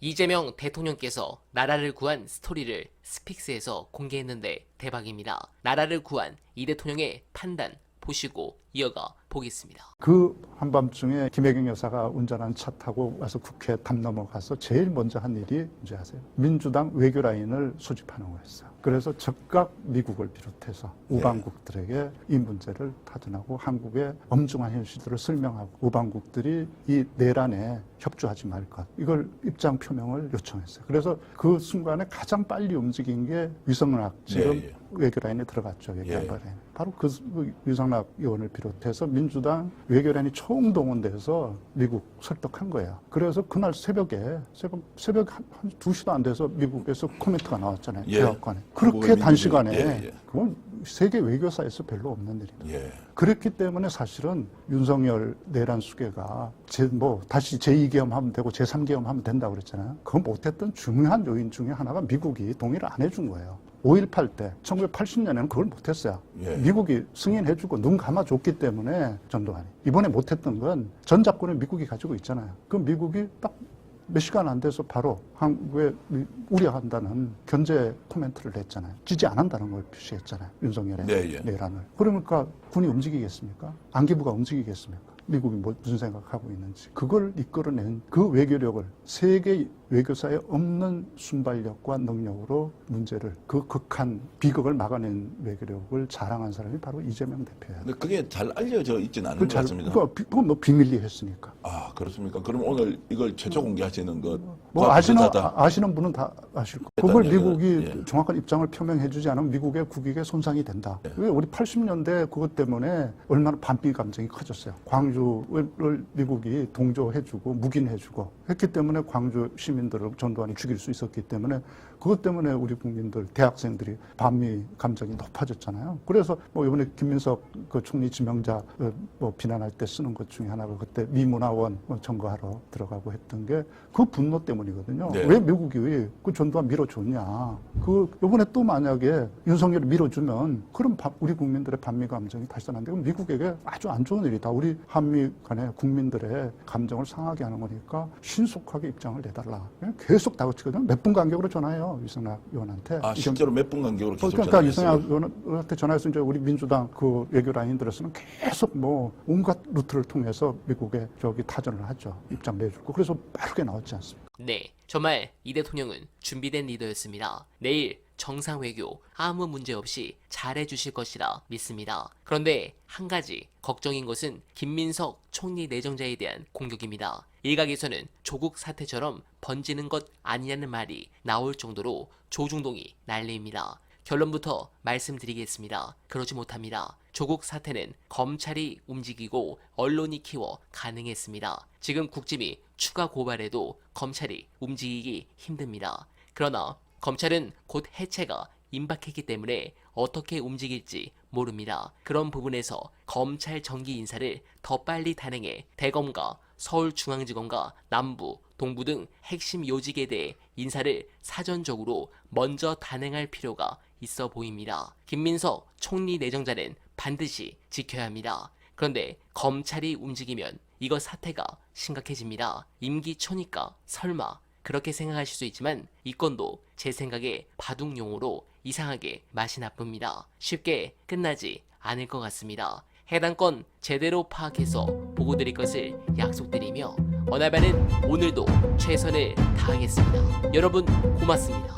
이재명 대통령께서 나라를 구한 스토리를 스픽스에서 공개했는데 대박입니다. 나라를 구한 이 대통령의 판단 보시고 이어가 보겠습니다. 그 한밤중에 김혜경 여사가 운전한 차 타고 와서 국회 담 넘어가서 제일 먼저 한 일이 뭔지 아세요? 민주당 외교 라인을 소집하는 거였어요. 그래서 즉각 미국을 비롯해서 우방국들에게 이 문제를 타진하고 한국의 엄중한 현실들을 설명하고 우방국들이 이 내란에 협조하지 말 것. 이걸 입장 표명을 요청했어요. 그래서 그 순간에 가장 빨리 움직인 게 위성락 지금 예, 예. 외교 라인에 들어갔죠. 외교 예. 라인. 바로 그 유상락 의원을 비롯 해서 민주당 외교란이 총동원돼서 미국 설득한 거예요. 그래서 그날 새벽에 새벽 새벽 한, 한 2시도 안 돼서 미국에서 코멘트가 나왔잖아요. 예. 대학관에. 그렇게. 단시간에 예, 예. 그건 세계 외교사에서 별로 없는 일입니다. 예. 그랬기 때문에 사실은 윤석열 내란 수계가 제, 뭐 다시 제2계엄 하면 되고 제3계엄 하면 된다고 그랬잖아요. 그거 못했던 중요한 요인 중에 하나가 미국이 동의를 안 해준 거예요. 5.18 때, 1980년에는 그걸 못했어요. 예. 미국이 승인해주고 눈 감아줬기 때문에 전두환이. 이번에 못했던 건 전작권을 미국이 가지고 있잖아요. 그럼 미국이 딱 몇 시간 안 돼서 바로 한국에 우려한다는 견제 코멘트를 냈잖아요. 지지 안 한다는 걸 표시했잖아요. 윤석열의 네, 예. 내란을. 그러니까 군이 움직이겠습니까? 안기부가 움직이겠습니까? 미국이 뭐 무슨 생각하고 있는지. 그걸 이끌어낸 그 외교력을 세계 외교사에 없는 순발력과 능력으로 문제를 그 극한 비극을 막아낸 외교력을 자랑한 사람이 바로 이재명 대표예요. 근데 그게 잘 알려져 있지는 않은 그것 잘, 같습니다. 그거 그건 뭐 비밀리 했으니까. 아, 그렇습니까? 그럼 오늘 이걸 최초 공개하시는 것. 뭐 아시는 부자다. 아- 아시는 분은 다 아실 거예요. 그걸 미국이 예. 정확한 입장을 표명해주지 않으면 미국의 국익에 손상이 된다. 예. 왜 우리 80년대 그것 때문에 얼마나 반비 감정이 커졌어요. 광주를 미국이 동조해주고 묵인해주고 했기 때문에 광주 시민들을 전두환이 죽일 수 있었기 때문에 그것 때문에 우리 국민들 대학생들이 반미 감정이 높아졌잖아요. 그래서 뭐 이번에 김민석 그 총리 지명자 어, 뭐 비난할 때 쓰는 것 중에 하나가 그때 미문화원 뭐 점거하러 들어가고 했던 게 그 분노 때문 이거든요. 네. 왜 미국이 그 전두환 밀어줬냐. 그 이번에 또 만약에 윤석열이 밀어주면 그럼 바- 우리 국민들의 반미 감정이 다시 나는데 그럼 미국에게 아주 안 좋은 일이다. 우리 한미 간의 국민들의 감정을 상하게 하는 거니까 신속하게 입장을 내달라. 그냥 계속 다그치거든요. 몇 분 간격으로 전화해요. 이승락 의원한테. 아, 실제로 몇 분 간격으로 계속 그러니까. 이승락 의원한테 전화해서 이제 우리 민주당 그 외교 라인들에서는 계속 뭐 온갖 루트를 통해서 미국에 저기 타전을 하죠. 입장 내주고. 그래서 빠르게 나왔지 않습니까? 네, 정말 이 대통령은 준비된 리더였습니다. 내일 정상 외교 아무 문제 없이 잘해 주실 것이라 믿습니다. 그런데 한 가지 걱정인 것은 김민석 총리 내정자에 대한 공격입니다. 일각에서는 조국 사태처럼 번지는 것 아니냐는 말이 나올 정도로 조중동이 난리입니다. 결론부터 말씀드리겠습니다. 그러지 못합니다. 조국 사태는 검찰이 움직이고 언론이 키워 가능했습니다. 지금 국짐이 추가 고발해도 검찰이 움직이기 힘듭니다. 그러나 검찰은 곧 해체가 임박했기 때문에 어떻게 움직일지 모릅니다. 그런 부분에서 검찰 정기 인사를 더 빨리 단행해 대검과 서울중앙지검과 남부, 동부 등 핵심 요직에 대해 인사를 사전적으로 먼저 단행할 필요가 있어 보입니다. 김민석 총리 내정자는 반드시 지켜야 합니다. 그런데 검찰이 움직이면 이거 사태가 심각해집니다. 임기 초니까 설마 그렇게 생각하실 수 있지만 이 건도 제 생각에 바둑용으로 이상하게 맛이 나쁩니다. 쉽게 끝나지 않을 것 같습니다. 해당 건 제대로 파악해서 보고 드릴 것을 약속드리며 어나바는 오늘도 최선을 다하겠습니다. 여러분 고맙습니다.